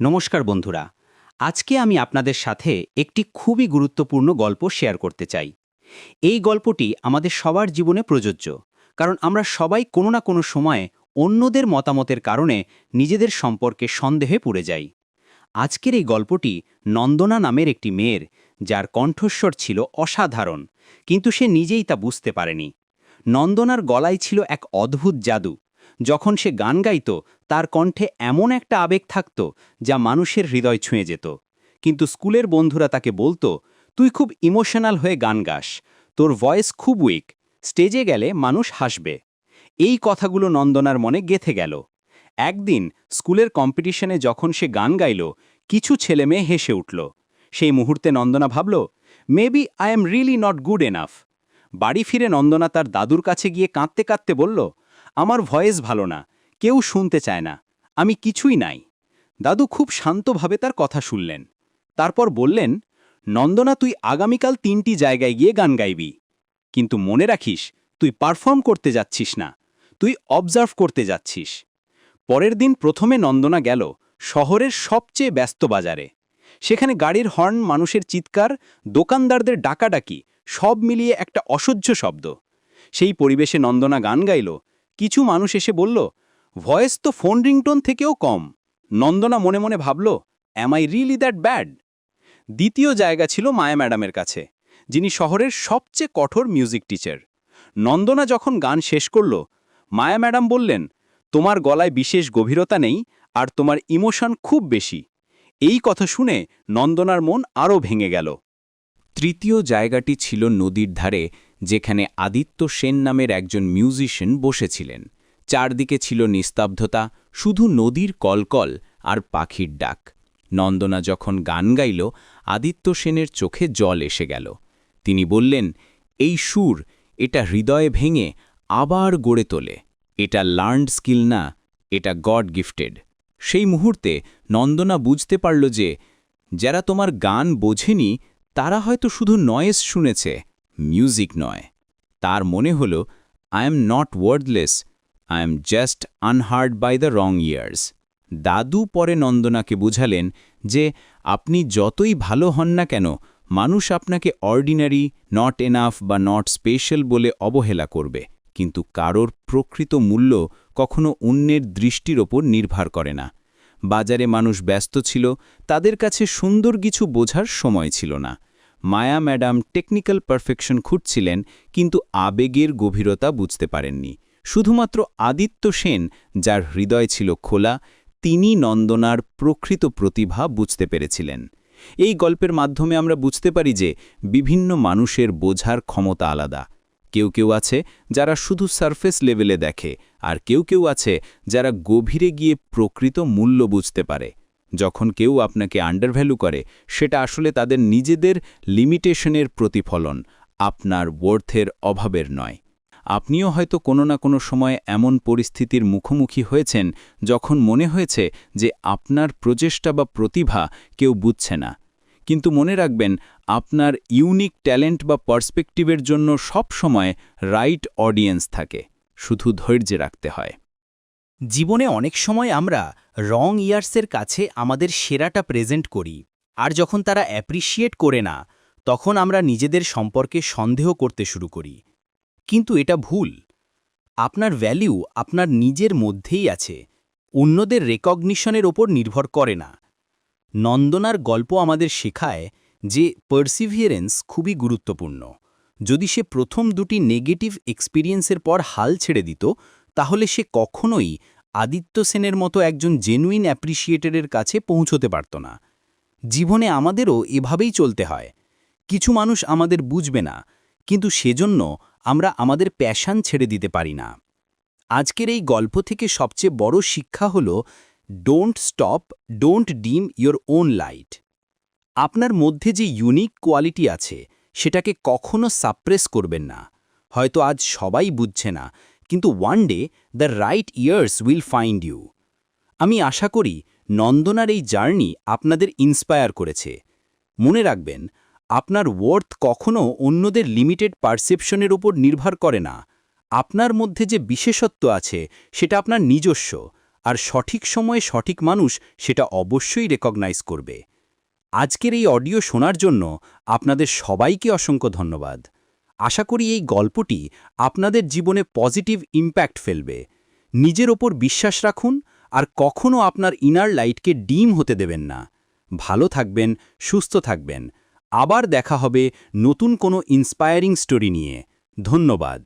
নমস্কার বন্ধুরা। আজকে আমি আপনাদের সাথে একটি খুবই গুরুত্বপূর্ণ গল্প শেয়ার করতে চাই। এই গল্পটি আমাদের সবার জীবনে প্রযোজ্য, কারণ আমরা সবাই কোনো না কোনো সময়ে অন্যদের মতামতের কারণে নিজেদের সম্পর্কে সন্দেহে পড়ে যাই। আজকের এই গল্পটি নন্দনা নামের একটি মেয়ের, যার কণ্ঠস্বর ছিল অসাধারণ, কিন্তু সে নিজেই তা বুঝতে পারেনি। নন্দনার গলায় ছিল এক অদ্ভুত জাদু যখন সে গান গাইত, তার কণ্ঠে এমন একটা আবেগ থাকত যা মানুষের হৃদয় ছুঁয়ে যেত। কিন্তু স্কুলের বন্ধুরা তাকে বলতো, তুই খুব ইমোশনাল হয়ে গান গাস, তোর ভয়েস খুব উইক, স্টেজে গেলে মানুষ হাসবে। এই কথাগুলো নন্দনার মনে গেথে গেল। একদিন স্কুলের কম্পিটিশনে যখন সে গান গাইল, কিছু ছেলে মেয়ে হেসে উঠল। সেই মুহূর্তে নন্দনা ভাবল maybe I am really not good enough বাড়ি ফিরে নন্দনা তার দাদুর কাছে গিয়ে কাঁদতে কাঁদতে বলল আমার ভয়েস ভালো না, কেউ শুনতে চায় না, আমি কিছুই নাই। দাদু খুব শান্তভাবে তার কথা শুনলেন। তারপর বললেন, নন্দনা, তুই আগামীকাল তিনটি জায়গায় গিয়ে গান গাইবি। কিন্তু মনে রাখিস, তুই পারফর্ম করতে যাচ্ছিস না, তুই অবজার্ভ করতে যাচ্ছিস। পরের দিন প্রথমে নন্দনা গেল শহরের সবচেয়ে ব্যস্ত বাজারে। সেখানে গাড়ির হর্ন, মানুষের চিৎকার, দোকানদারদের ডাকাডাকি, সব মিলিয়ে একটা অসহ্য শব্দ। সেই পরিবেশে নন্দনা গান গাইল কিছু মানুষ এসে বলল, ভয়েস তো ফোন রিংটোন থেকেও কম। নন্দনা মনে মনে ভাবল am I really that bad দ্বিতীয় জায়গা ছিল মায়া ম্যাডামের কাছে, যিনি শহরের সবচেয়ে কঠোর মিউজিক টিচার। নন্দনা যখন গান শেষ করল, মায়া ম্যাডাম বললেন, তোমার গলায় বিশেষ গভীরতা নেই আর তোমার ইমোশন খুব বেশি। এই কথা শুনে নন্দনার মন আরও ভেঙে গেল। তৃতীয় জায়গাটি ছিল নদীর ধারে, যেখানে আদিত্য সেন নামের একজন মিউজিশিয়ান বসেছিলেন। চারদিকে ছিল নিস্তব্ধতা, শুধু নদীর কলকল আর পাখির ডাক। নন্দনা যখন গান গাইল, আদিত্য সেনের চোখে জল এসে গেল। তিনি বললেন, এই সুর, এটা হৃদয়ে ভেঙে আবার গড়ে তোলে। এটা লার্নড স্কিল না, এটা গড গিফটেড। সেই মুহূর্তে নন্দনা বুঝতে পারল যে, যারা তোমার গান বোঝেনি তারা হয়তো শুধু নয়েস শুনেছে মিউজিক নয়। তার মনে হল I am not wordless I am just unheard by the wrong ears দাদু পরে নন্দনাকে বুঝালেন যে, আপনি যতই ভালো হন না কেন, মানুষ আপনাকে অর্ডিনারি নট এনাফ বা নট স্পেশাল বলে অবহেলা করবে। কিন্তু কারোর প্রকৃত মূল্য কখনো অন্যের দৃষ্টির ওপর নির্ভর করে না। বাজারে মানুষ ব্যস্ত ছিল, তাদের কাছে সুন্দর কিছু বোঝার সময় ছিল না। মায়া ম্যাডাম টেকনিক্যাল পারফেকশন খুঁজছিলেন, কিন্তু আবেগের গভীরতা বুঝতে পারেননি। শুধুমাত্র আদিত্য সেন, যার হৃদয় ছিল খোলা, তিনি নন্দনার প্রকৃত প্রতিভা বুঝতে পেরেছিলেন। এই গল্পের মাধ্যমে আমরা বুঝতে পারি যে, বিভিন্ন মানুষের বোঝার ক্ষমতা আলাদা। কেউ কেউ আছে যারা শুধু সারফেস লেভেলে দেখে, আর কেউ কেউ আছে যারা গভীরে গিয়ে প্রকৃত মূল্য বুঝতে পারে। যখন কেউ আপনাকে আন্ডারভ্যালু করে, সেটা আসলে তাদের নিজেদের লিমিটেশনের প্রতিফলন, আপনার ওয়ার্থের অভাবের নয়। আপনিও হয়তো কোনো না কোনো সময় এমন পরিস্থিতির মুখোমুখি হয়েছেন যখন মনে হয়েছে যে আপনার প্রচেষ্টা বা প্রতিভা কেউ বুঝছে না। কিন্তু মনে রাখবেন, আপনার ইউনিক ট্যালেন্ট বা পার্সপেক্টিভের জন্য সব সময় রাইট অডিয়েন্স থাকে, শুধু ধৈর্যে রাখতে হয়। জীবনে অনেক সময় আমরা রং ইয়ার্সের কাছে আমাদের সেরাটা প্রেজেন্ট করি, আর যখন তারা অ্যাপ্রিসিয়েট করে না, তখন আমরা নিজেদের সম্পর্কে সন্দেহ করতে শুরু করি। কিন্তু এটা ভুল। আপনার ভ্যালিউ আপনার নিজের মধ্যেই আছে, অন্যদের রেকগনিশনের ওপর নির্ভর করে না। নন্দনার গল্প আমাদের শেখায় যে পার্সিভিয়ারেন্স খুবই গুরুত্বপূর্ণ। যদি সে প্রথম দুটি নেগেটিভ এক্সপিরিয়েন্সের পর হাল ছেড়ে দিত, তাহলে সে কখনোই আদিত্য সেনের মতো একজন জেনুইন অ্যাপ্রিসিয়েটারের কাছে পৌঁছতে পারত না। জীবনে আমাদেরও এভাবেই চলতে হয়। কিছু মানুষ আমাদের বুঝবে না, কিন্তু সেজন্য আমরা আমাদের প্যাশান ছেড়ে দিতে পারি না। আজকের এই গল্প থেকে সবচেয়ে বড় শিক্ষা হল don't stop don't dim your own light আপনার মধ্যে যে ইউনিক কোয়ালিটি আছে, সেটাকে কখনো সাপ্রেস করবেন না। হয়তো আজ সবাই বুঝছে না, কিন্তু one day the right ears will find you আমি আশা করি নন্দনার এই জার্নি আপনাদের ইন্সপায়ার করেছে। মনে রাখবেন, আপনার ওয়ার্থ কখনো অন্যদের লিমিটেড পারসেপশনের উপর নির্ভর করে না। আপনার মধ্যে যে বিশেষত্ব আছে, সেটা আপনার নিজস্ব। আর সঠিক সময়ে সঠিক মানুষ সেটা অবশ্যই রেকগনাইজ করবে। আজকের এই অডিও শোনার জন্য আপনাদের সবাইকে অসংখ্য ধন্যবাদ। আশা করি এই গল্পটি আপনাদের জীবনে পজিটিভ ইম্প্যাক্ট ফেলবে। নিজের ওপর বিশ্বাস রাখুন আর কখনও আপনার ইনার লাইটকে ডিম হতে দেবেন না। ভালো থাকবেন, সুস্থ থাকবেন। আবার দেখা হবে নতুন কোনো ইন্সপায়ারিং স্টোরি নিয়ে। ধন্যবাদ।